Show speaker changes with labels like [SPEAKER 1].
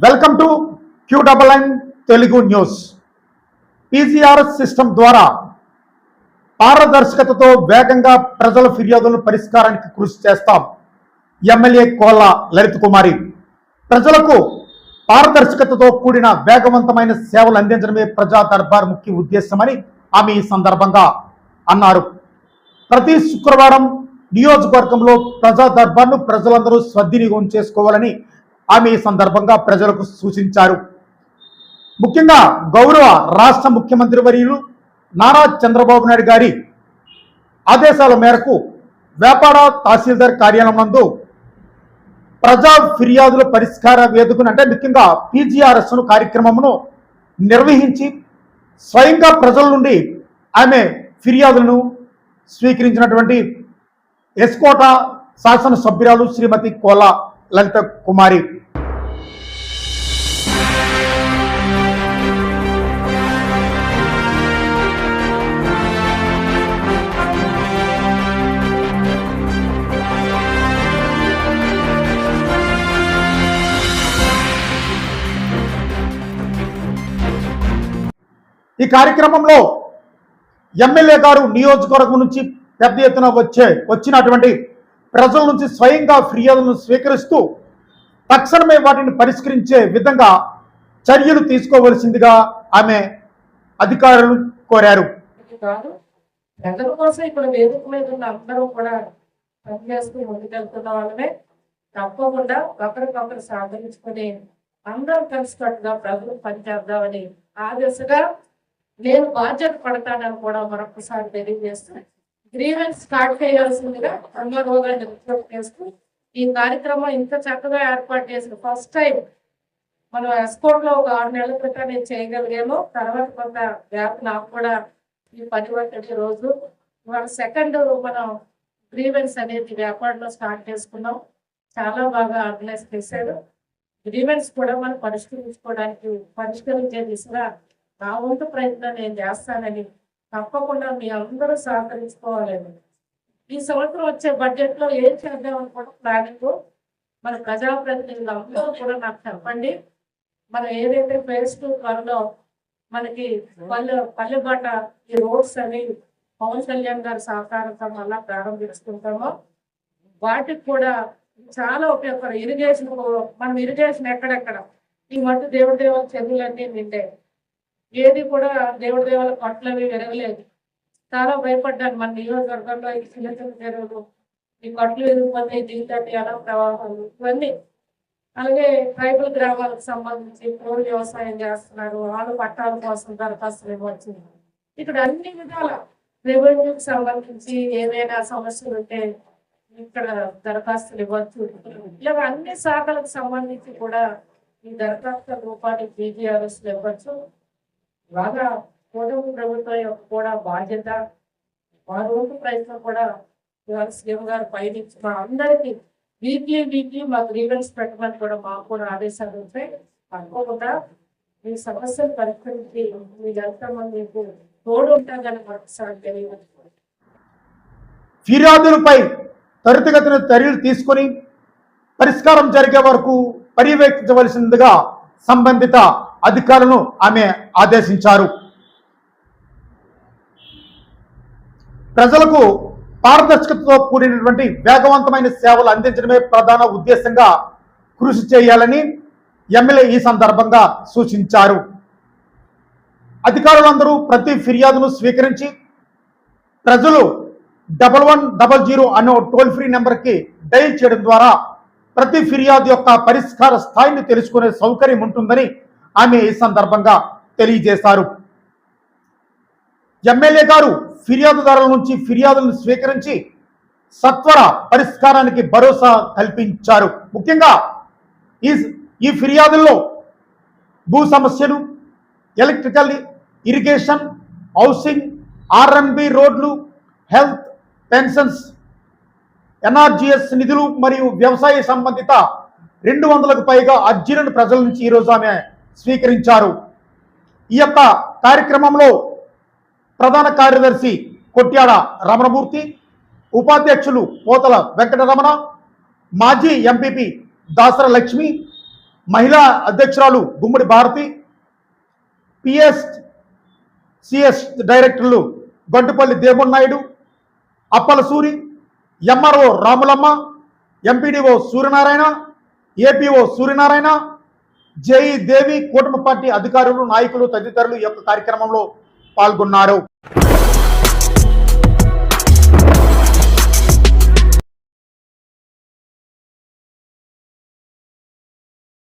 [SPEAKER 1] Welcome to Q double N Telugu news PCRS system ద్వారా పారదర్శకతతో వేగంగా ప్రజల ఫిర్యాదులను పరిష్కారానికి కృషి చేస్తాం ఎమ్మెల్యే కోళ్ళ లలిత్ కుమారి. ప్రజలకు పారదర్శకతతో కూడిన వేగవంతమైన సేవలు అందించడమే ప్రజా దర్బార్ ముఖ్య ఉద్దేశమని ఆమె ఈ సందర్భంగా అన్నారు. ప్రతి శుక్రవారం నియోజకవర్గంలో ప్రజా దర్బార్ను ప్రజలందరూ సద్వినియోగం చేసుకోవాలని ఆమె ఈ సందర్భంగా ప్రజలకు సూచించారు. ముఖ్యంగా గౌరవ రాష్ట్ర ముఖ్యమంత్రి వర్యులు నారా చంద్రబాబు నాయుడు గారి ఆదేశాల మేరకు వ్యాపార తహసీల్దార్ కార్యాలయం నందు ప్రజా ఫిర్యాదుల పరిష్కార వేదికను అంటే ముఖ్యంగా పీజీఆర్ఎస్ను కార్యక్రమమును నిర్వహించి స్వయంగా ప్రజల నుండి ఆమె ఫిర్యాదులను స్వీకరించినటువంటి ఎస్కోట శాసన సభ్యురాలు శ్రీమతి కోల లలిత కుమారి. ఈ కార్యక్రమంలో ఎమ్మెల్యే గారు నియోజకవర్గం నుంచి పెద్ద ఎత్తున వచ్చే వచ్చినటువంటి ప్రజల నుంచి స్వయంగా ఫిర్యాదులను స్వీకరిస్తూ తక్షణమే వాటిని పరిష్కరించే విధంగా చర్యలు తీసుకోవలసిందిగా ఆమె అధికారులు కోరారు.
[SPEAKER 2] ప్రజల కోసం ఇక్కడ వేదిక మీద ఉన్న అందరూ కూడా పనిచేస్తూ ముందుకెళ్తున్న వాళ్ళమే తప్పకుండా ఒకరికొకరు సాధించుకుని అందరం కలిసికట్టుగా ప్రజలు పనిచేద్దామని ఆ దిశగా నేను బాధ్యత పడతానని కూడా మరొకసారి తెలియజేస్తూ గ్రీవెన్స్ స్టార్ట్ చేయాల్సిందిగా అందరూ గారిని విజ్ఞప్తి చేస్తూ ఈ కార్యక్రమం ఇంత చక్కగా ఏర్పాటు చేసిన ఫస్ట్ టైం మనం ఎస్కోట్లో ఒక ఆరు నెలల క్రితం నేను చేయగలిగాను. తర్వాత కొంత గ్యాప్ నాకు కూడా ఈ పది పట్టిన రోజు. మన సెకండ్ మనం గ్రీవెన్స్ అనేది వ్యాపారంలో స్టార్ట్ చేసుకున్నాం. చాలా బాగా ఆర్గనైజ్ చేశాడు గ్రీవెన్స్ కూడా మనం పరిష్కరించుకోవడానికి పరిష్కరించే దిశగా నా వంతు ప్రయత్నం నేను చేస్తానని తప్పకుండా మీ అందరూ సహకరించుకోవాలని. ఈ సంవత్సరం వచ్చే బడ్జెట్లో ఏం చేద్దాం కూడా ప్లానింగ్ మన ప్రజాప్రతినిధులు అందరూ కూడా నాకు చెప్పండి. మనం ఏదైతే ఫేస్ టూ త్వరలో మనకి పల్లె పల్లెబాట ఈ రోడ్స్ అని పవన్ కళ్యాణ్ గారి సహకారంతో మళ్ళా ప్రారంభించుకుంటామో వాటికి కూడా చాలా ఉపయోగపడ ఇరిగేషన్ మనం ఇరిగేషన్ ఎక్కడెక్కడ? ఈ మధ్య దేవుడి దేవుడి చెరువులన్నీ నిండే ఏది కూడా దేవుడి దేవుల పట్లవి విరగలేదు. చాలా భయపడ్డాను. మన నియోజకవర్గంలో ఈ చిన్న చిన్న చెరువులు ఈ కొట్లు విరిగిపోతాయి దీంతో అలా ప్రవాహాలు ఇవన్నీ. అలాగే ట్రైబల్ గ్రామాలకు సంబంధించి పూలు వ్యవసాయం చేస్తున్నారు. వాళ్ళు పట్టాల కోసం దరఖాస్తులు ఇవ్వచ్చు ఇక్కడ అన్ని విధాల రెవెన్యూకి సంబంధించి ఏమైనా సమస్యలు ఉంటే ఇక్కడ దరఖాస్తులు ఇవ్వచ్చు. ఇలా అన్ని శాఖలకు సంబంధించి కూడా ఈ దరఖాస్తుల రూపాన్ని బీజీఆర్ఎస్లు ఇవ్వచ్చు. బాగా కూటమి ప్రభుత్వం యొక్క కూడా బాధ్యత వారి వంతు ప్రయత్నం కూడా ఇవాళ సీఎం గారు పయనించి మా అందరికీ వీక్లీ వీక్లీ మా గ్రీవెన్స్ పెట్టమని కూడా మాకు కూడా ఆదేశాలు ఉంటాయి అనుకోకుండా మీ సమస్యలు పరిష్కరించి మీ మీకు తోడు ఉంటాదని మరొకసారి తెలియదు
[SPEAKER 1] ఫిర్యాదులపై త్వరితగతిన చర్యలు తీసుకొని పరిష్కారం జరిగే వరకు పర్యవేక్షించవలసిందిగా సంబంధిత అధికారులను ఆమె ఆదేశించారు. ప్రజలకు పారదర్శకతతో కూడినటువంటి వేగవంతమైన సేవలు అందించడమే ప్రధాన ఉద్దేశంగా కృషి చేయాలని ఎమ్మెల్యే ఈ సందర్భంగా సూచించారు. అధికారులందరూ ప్రతి ఫిర్యాదును స్వీకరించి ప్రజలు డబల్ వన్ డబల్ జీరో అనే టోల్ ఫ్రీ నెంబర్కి డైల్ చేయడం ద్వారా ప్రతి ఫిర్యాదు యొక్క పరిష్కార స్థాయిని తెలుసుకునే సౌకర్యం ఉంటుందని ఆమె ఈ సందర్భంగా తెలియజేశారు. ఎమ్మెల్యే గారు ఫిర్యాదుదారుల నుంచి ఫిర్యాదులను స్వీకరించి సత్వర పరిష్కారానికి భరోసా కల్పించారు. ముఖ్యంగా ఈ ఈ ఫిర్యాదుల్లో భూ సమస్యలు electrical irrigation housing R N B రోడ్లు హెల్త్ పెన్షన్స్ ఎన్ఆర్జిఎస్ నిధులు మరియు వ్యవసాయ సంబంధిత రెండు వందలకు పైగా అర్జీలను ప్రజల నుంచి ఈరోజు ఆమె స్వీకరించారు. ఈ యొక్క కార్యక్రమంలో ప్రధాన కార్యదర్శి కొట్యాడ రమణమూర్తి ఉపాధ్యక్షులు పోతల వెంకటరమణ మాజీ ఎంపీపీ దాసర లక్ష్మి మహిళా అధ్యక్షురాలు గుమ్మడి భారతి పిఎస్ సిఎస్ డైరెక్టర్లు Goddupalli Devunnaidu Appalasuri Appala Suri MRO Ramulamma MPDO Suryanarayana APO Suryanarayana JE Devi కూటమి పార్టీ అధికారులు నాయకులు తదితరులు ఈ యొక్క కార్యక్రమంలో పాల్గొన్నారు.